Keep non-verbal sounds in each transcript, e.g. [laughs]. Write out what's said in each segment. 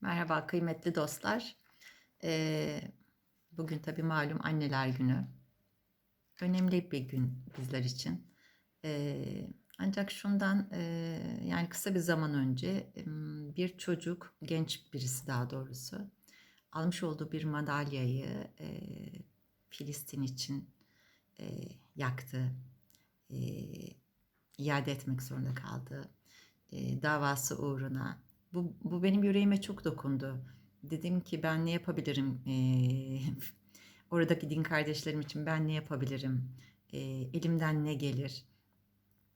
Merhaba kıymetli dostlar. Ee, bugün tabii malum anneler günü. Önemli bir gün bizler için. Ee, ancak şundan e, yani kısa bir zaman önce bir çocuk, genç birisi daha doğrusu, almış olduğu bir madalyayı e, Filistin için e, yaktı. E, iade etmek zorunda kaldı. E, davası uğruna. Bu, bu benim yüreğime çok dokundu. Dedim ki ben ne yapabilirim? [laughs] Oradaki din kardeşlerim için ben ne yapabilirim? Elimden ne gelir?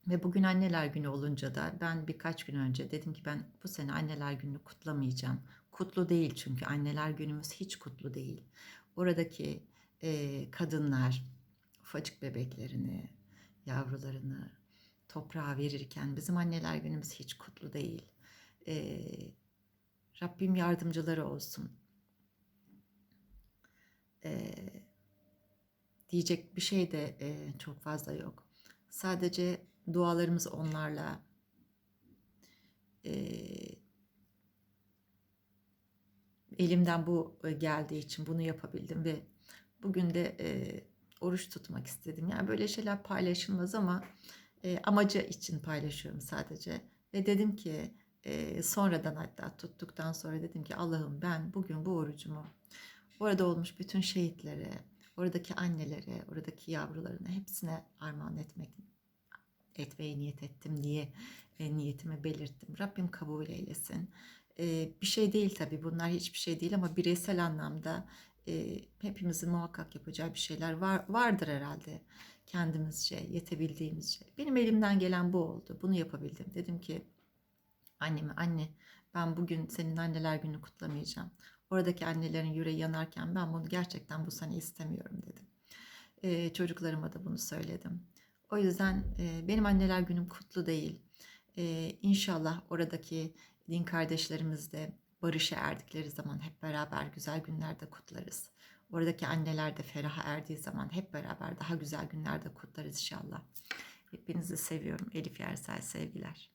Ve bugün anneler günü olunca da ben birkaç gün önce dedim ki ben bu sene anneler gününü kutlamayacağım. Kutlu değil çünkü anneler günümüz hiç kutlu değil. Oradaki e, kadınlar ufacık bebeklerini, yavrularını toprağa verirken bizim anneler günümüz hiç kutlu değil. E, Rabbim yardımcıları olsun. E, diyecek bir şey de e, çok fazla yok. Sadece dualarımız onlarla e, elimden bu geldiği için bunu yapabildim ve bugün de e, oruç tutmak istedim. Yani böyle şeyler paylaşılmaz ama e, amacı için paylaşıyorum sadece. Ve dedim ki e, sonradan hatta tuttuktan sonra dedim ki Allah'ım ben bugün bu orucumu orada olmuş bütün şehitlere, oradaki annelere, oradaki yavrularına hepsine armağan etmek etmeye niyet ettim diye e, niyetimi belirttim. Rabbim kabul eylesin. E, bir şey değil tabii bunlar hiçbir şey değil ama bireysel anlamda e, hepimizin muhakkak yapacağı bir şeyler var vardır herhalde kendimizce yetebildiğimizce. Benim elimden gelen bu oldu. Bunu yapabildim. Dedim ki anneme anne ben bugün senin anneler günü kutlamayacağım. Oradaki annelerin yüreği yanarken ben bunu gerçekten bu sene istemiyorum dedim. E, çocuklarıma da bunu söyledim. O yüzden e, benim anneler günüm kutlu değil. E, inşallah oradaki din kardeşlerimiz de barışa erdikleri zaman hep beraber güzel günlerde kutlarız. Oradaki anneler de feraha erdiği zaman hep beraber daha güzel günlerde kutlarız inşallah. Hepinizi seviyorum. Elif Yersel sevgiler.